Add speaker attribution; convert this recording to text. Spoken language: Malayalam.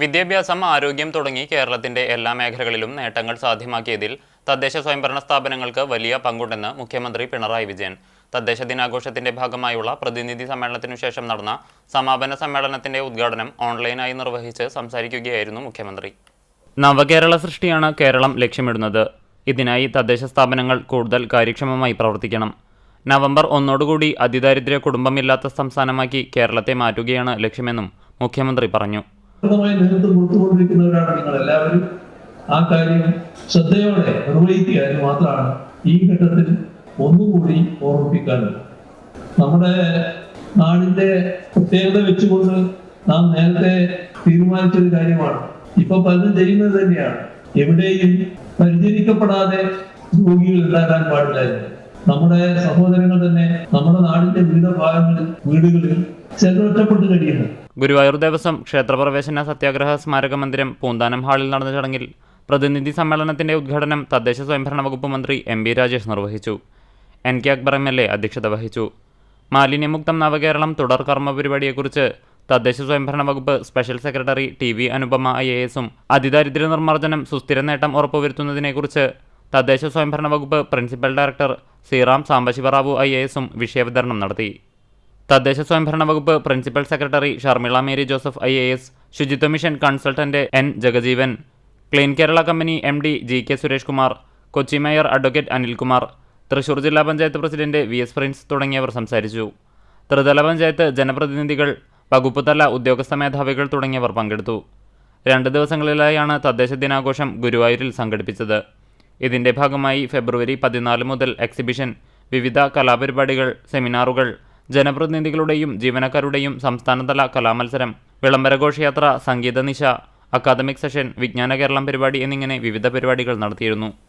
Speaker 1: വിദ്യാഭ്യാസം ആരോഗ്യം തുടങ്ങി കേരളത്തിന്റെ എല്ലാ മേഖലകളിലും നേട്ടങ്ങൾ സാധ്യമാക്കിയതിൽ തദ്ദേശ സ്വയംഭരണ സ്ഥാപനങ്ങൾക്ക് വലിയ പങ്കുണ്ടെന്ന് മുഖ്യമന്ത്രി പിണറായി വിജയൻ. തദ്ദേശ ദിനാഘോഷത്തിന്റെ ഭാഗമായുള്ള പ്രതിനിധി സമ്മേളനത്തിനു ശേഷം നടന്ന സമാപന സമ്മേളനത്തിന്റെ ഉദ്ഘാടനം ഓൺലൈനായി നിർവഹിച്ച് സംസാരിക്കുകയായിരുന്നു മുഖ്യമന്ത്രി. നവകേരള സൃഷ്ടിയാണ് കേരളം ലക്ഷ്യമിടുന്നത്. ഇതിനായി തദ്ദേശ സ്ഥാപനങ്ങൾ കൂടുതൽ കാര്യക്ഷമമായി പ്രവർത്തിക്കണം. നവംബർ ഒന്നോടുകൂടി അതിദാരിദ്ര്യ കുടുംബമില്ലാത്ത സംസ്ഥാനമാക്കി കേരളത്തെ മാറ്റുകയാണ് ലക്ഷ്യമെന്നും മുഖ്യമന്ത്രി പറഞ്ഞു.
Speaker 2: പൂർണമായി നേതൃത്വം കൊടുത്തുകൊണ്ടിരിക്കുന്നവരാണ് നിങ്ങൾ എല്ലാവരും. ആ കാര്യം ശ്രദ്ധയോടെ നിർവഹിക്കുക എന്ന് മാത്രമാണ് ഈ ഘട്ടത്തിൽ ഒന്നുകൂടി ഓർമ്മിപ്പിക്കാനുള്ളത്. നമ്മുടെ നാടിന്റെ പ്രത്യേകത വെച്ചുകൊണ്ട് നാം നേരത്തെ തീരുമാനിച്ചൊരു കാര്യമാണ്. ഇപ്പൊ പലരും ചെയ്യുന്നത് തന്നെയാണ്. എവിടെയും പരിചരിക്കപ്പെടാതെ രോഗികൾ ഉണ്ടാകാൻ പാടില്ല എന്ന്. നമ്മുടെ സഹോദരങ്ങൾ തന്നെ നമ്മുടെ നാടിന്റെ വിവിധ ഭാഗങ്ങളിൽ വീടുകളിൽ ചെലവറ്റപ്പെട്ട് കഴിയുന്നത് കഴിയുന്നു.
Speaker 1: ഗുരുവായൂർ ദേവസ്വം ക്ഷേത്രപ്രവേശന സത്യാഗ്രഹ സ്മാരക മന്ദിരം പൂന്താനം ഹാളിൽ നടന്ന ചടങ്ങിൽ പ്രതിനിധി സമ്മേളനത്തിന്റെ ഉദ്ഘാടനം തദ്ദേശ സ്വയംഭരണ വകുപ്പ് മന്ത്രി എം ബി രാജേഷ് നിർവഹിച്ചു. N K Akbar M L A അധ്യക്ഷത വഹിച്ചു. മാലിന്യമുക്തം നവകേരളം തുടർ കർമ്മ പരിപാടിയെക്കുറിച്ച് തദ്ദേശ സ്വയംഭരണ വകുപ്പ് special secretary T V Anupama I A എസും അതിദാരിദ്ര്യ നിർമ്മാർജനം സുസ്ഥിര നേട്ടം ഉറപ്പുവരുത്തുന്നതിനെക്കുറിച്ച് തദ്ദേശ സ്വയംഭരണ വകുപ്പ് principal director Sreeram Sambasivarao I A എസും വിഷയവിതരണം നടത്തി. തദ്ദേശ സ്വയംഭരണ വകുപ്പ് principal secretary Sharmila Mary Joseph I A S Suchitwa mission consultant N Jagajeevan clean Kerala company M D G K Suresh Kumar Kochi mayor advocate Anilkumar Thrissur ജില്ലാ panchayat president V S Prince തുടങ്ങിയവർ സംസാരിച്ചു. ത്രിതല പഞ്ചായത്ത് ജനപ്രതിനിധികൾ വകുപ്പ് തല ഉദ്യോഗസ്ഥ മേധാവികൾ തുടങ്ങിയവർ പങ്കെടുത്തു. രണ്ട് ദിവസങ്ങളിലായാണ് തദ്ദേശ ദിനാഘോഷം ഗുരുവായൂരിൽ സംഘടിപ്പിച്ചത്. ഇതിന്റെ ഭാഗമായി ഫെബ്രുവരി പതിനാല് മുതൽ എക്സിബിഷൻ വിവിധ കലാപരിപാടികൾ സെമിനാറുകൾ ജനപ്രതിനിധികളുടെയും ജീവനക്കാരുടെയും സംസ്ഥാനതല കലാമത്സരം വിളംബര ഘോഷയാത്ര സംഗീത നിശ അക്കാദമിക് സെഷൻ വിജ്ഞാന കേരളം പരിപാടി എന്നിങ്ങനെ വിവിധ പരിപാടികൾ നടത്തിയിരുന്നു.